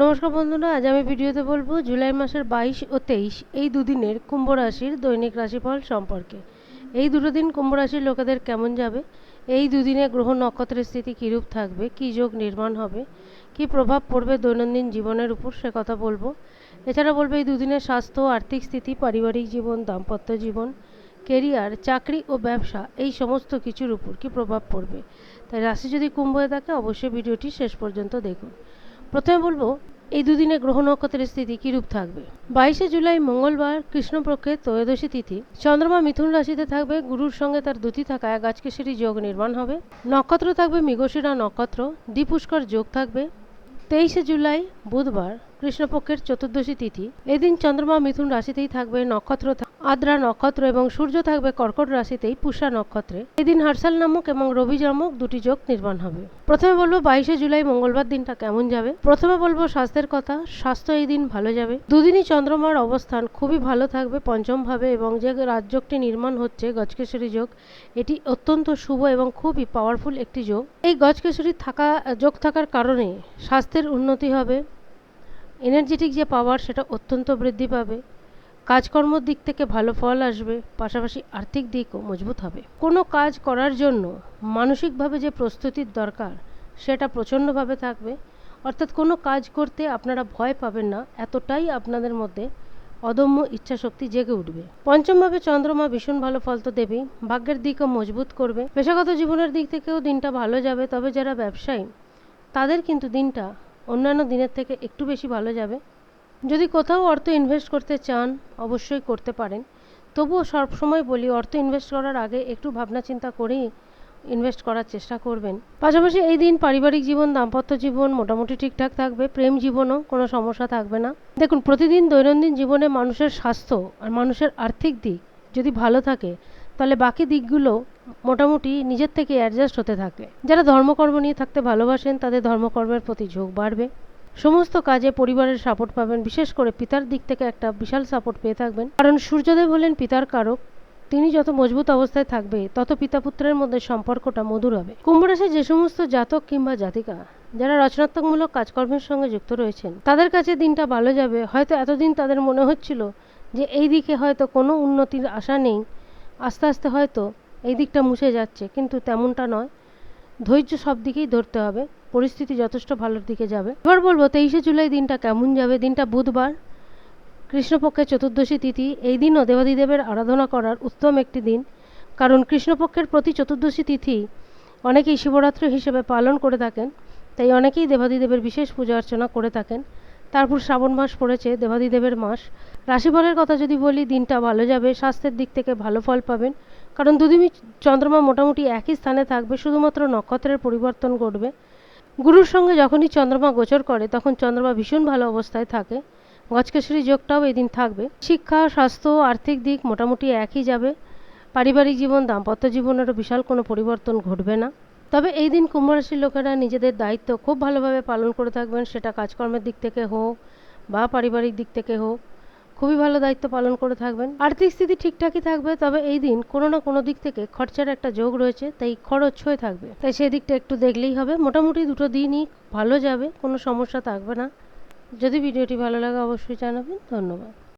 নমস্কার বন্ধুরা, আজ আমি ভিডিওতে বলব জুলাই মাসের বাইশ ও তেইশ, এই দুদিনের কুম্ভ রাশির দৈনিক রাশিফল সম্পর্কে। এই দুটো দিন কুম্ভ রাশির লোকেদের কেমন যাবে? এই দুদিনে গ্রহ নক্ষত্রের স্থিতি কীরূপ থাকবে? কী যোগ নির্মাণ হবে? কী প্রভাব পড়বে দৈনন্দিন জীবনের উপর? সে কথা বলব। এছাড়া বলব এই দুদিনের স্বাস্থ্য, আর্থিক স্থিতি, পারিবারিক জীবন, দাম্পত্য জীবন, কেরিয়ার, চাকরি ও ব্যবসা, এই সমস্ত কিছুর উপর কী প্রভাব পড়বে? তাই রাশি যদি কুম্ভ হয়ে থাকে, অবশ্যই ভিডিওটি শেষ পর্যন্ত দেখুন। প্রথমে বলব, এই দুদিনে গ্রহ নক্ষত্রের স্থিতি কিরূপ থাকবে? বাইশে জুলাই, মঙ্গলবার কৃষ্ণপক্ষের ত্রয়োদশী তিথি। চন্দ্রমা মিথুন রাশিতে থাকবে, গুরুর সঙ্গে তার দুটি থাকা থাকায় গাছকেশরী যোগ নির্মাণ হবে। নক্ষত্র থাকবে মৃগশিরা নক্ষত্র, দ্বিপুষ্কর যোগ থাকবে। তেইশে জুলাই, বুধবার, কৃষ্ণপক্ষের চতুর্দশী তিথি। এদিন চন্দ্রমা মিথুন রাশিতেই থাকবে, নক্ষত্র আদ্রা নক্ষত্র এবং সূর্য থাকবে কর্কট রাশিতেই পুষা নক্ষত্রে। এদিন হার্সাল নামক এবং রবি নামক দুটি যোগ নির্মাণ হবে। প্রথমে বলব বাইশে জুলাই মঙ্গলবার দিনটা কেমন যাবে? প্রথমে বলব স্বাস্থ্যের কথা, স্বাস্থ্য এই দিন ভালো যাবে। দুদিনই চন্দ্রমার অবস্থান খুবই ভালো থাকবে পঞ্চম ভাবে এবং যে রাজযোগটি নির্মাণ হচ্ছে গজকেশরী যোগ, এটি অত্যন্ত শুভ এবং খুবই পাওয়ারফুল একটি যোগ। এই গজকেশরী থাকা, যোগ থাকার কারণে স্বাস্থ্যের উন্নতি হবে এনার্জেটিক যে পাওয়ার সেটা অত্যন্ত বৃদ্ধি পাবে। কাজকর্মর দিক থেকে ভালো ফল আসবে, পাশাপাশি আর্থিক দিকও মজবুত হবে। কোনো কাজ করার জন্য মানসিকভাবে যে প্রস্তুতির দরকার, সেটা প্রচণ্ডভাবে থাকবে। অর্থাৎ কোনো কাজ করতে আপনারা ভয় পাবেন না, এতটাই আপনাদের মধ্যে অদম্য ইচ্ছাশক্তি জেগে উঠবে। পঞ্চমভাবে চন্দ্রমা ভীষণ ভালো ফল তো দেবেই, ভাগ্যের দিকও মজবুত করবে। পেশাগত জীবনের দিক থেকেও দিনটা ভালো যাবে, তবে যারা ব্যবসায়ী, তাদের কিন্তু দিনটা অন্যান্য দিনের থেকে একটু বেশি ভালো যাবে। যদি কোথাও অর্থ ইনভেস্ট করতে চান, অবশ্যই করতে পারেন। তবুও সবসময় বলি, অর্থ ইনভেস্ট করার আগে একটু ভাবনা চিন্তা করেই ইনভেস্ট করার চেষ্টা করবেন। পাশাপাশি এই দিন পারিবারিক জীবন, দাম্পত্য জীবন মোটামুটি ঠিকঠাক থাকবে, প্রেম জীবনও কোনো সমস্যা থাকবে না। দেখুন, প্রতিদিন দৈনন্দিন জীবনে মানুষের স্বাস্থ্য আর মানুষের আর্থিক দিক যদি ভালো থাকে, তাহলে বাকি দিকগুলো মোটামুটি নিজের থেকে অ্যাডজাস্ট হতে থাকে। যারা ধর্মকর্ম নিয়ে থাকতে ভালোবাসেন, তাদের ধর্মকর্মের প্রতি ঝোঁক বাড়বে। সমস্ত কাজে পরিবারের সাপোর্ট পাবেন। বিশেষ করে পিতার দিক থেকে একটা বিশাল সাপোর্ট পেয়ে থাকবেন। কারণ সূর্যদেব হলেন পিতার কারক। তিনি যত মজবুত অবস্থায় থাকবে, তত পিতা পুত্রের মধ্যে সম্পর্কটা মধুর হবে। কুম্ভ রাশির যে সমস্ত জাতক কিংবা জাতিকা, যারা রচনাত্মকমূলক কাজকর্মের সঙ্গে যুক্ত রয়েছেন, তাদের কাছে দিনটা ভালো যাবে। হয়তো এতদিন তাদের মনে হচ্ছিল যে এই দিকে হয়তো কোনো উন্নতির আশা নেই। আস্তে আস্তে হয়তো এই দিকটা মুছে যাচ্ছে, কিন্তু তেমনটা নয়। ধৈর্য সব দিকেই ধরতে হবে। পরিস্থিতি যথেষ্ট ভালোর দিকে যাবে। এবার বলব, তেইশে জুলাই দিনটা কেমন যাবে? দিনটা বুধবার, কৃষ্ণপক্ষের চতুর্দশী তিথি। এই দিনও দেবাদিদেবের আরাধনা করার উত্তম একটি দিন। কারণ কৃষ্ণপক্ষের প্রতি চতুর্দশী তিথি অনেকেই শিবরাত্রি হিসেবে পালন করে থাকেন, তাই অনেকেই দেবাদিদেবের বিশেষ পূজা অর্চনা করে থাকেন। তারপর শ্রাবণ মাস পড়েছে, দেবাদিদেবের মাস। রাশিফলের কথা যদি বলি, দিনটা ভালো যাবে, স্বাস্থ্যের দিক থেকে ভালো ফল পাবেন। কারণ দুদিনই চন্দ্রমা মোটামুটি একই স্থানে থাকবে, শুধুমাত্র নক্ষত্রের পরিবর্তন ঘটবে। গুরুর সঙ্গে যখনই চন্দ্রমা গোচর করে, তখন চন্দ্রমা ভীষণ ভালো অবস্থায় থাকে। গজকেশরী যোগটাও এদিন থাকবে। শিক্ষা, স্বাস্থ্য, আর্থিক দিক মোটামুটি একই যাবে। পারিবারিক জীবন, দাম্পত্য জীবনেরও বিশাল কোনো পরিবর্তন ঘটবে না। তবে এই দিন কুম্ভ রাশির লোকেরা নিজেদের দায়িত্ব খুব ভালোভাবে পালন করে থাকবেন। সেটা কাজকর্মের দিক থেকে হোক বা পারিবারিক দিক থেকে হোক। খুবই ভালো দায়িত্ব পালন করে থাকবেন। আর্থিক স্থিতি ঠিকঠাকই থাকবে, তবে এই দিন কোনো না কোনো দিক থেকে খরচার একটা যোগ রয়েছে, তাই খরচ হয়ে থাকবে। তাই সেই দিকটা একটু দেখলেই হবে। মোটামুটি দুটো দিনই ভালো যাবে, কোনো সমস্যা থাকবে না। যদি ভিডিওটি ভালো লাগে অবশ্যই জানাবেন। ধন্যবাদ।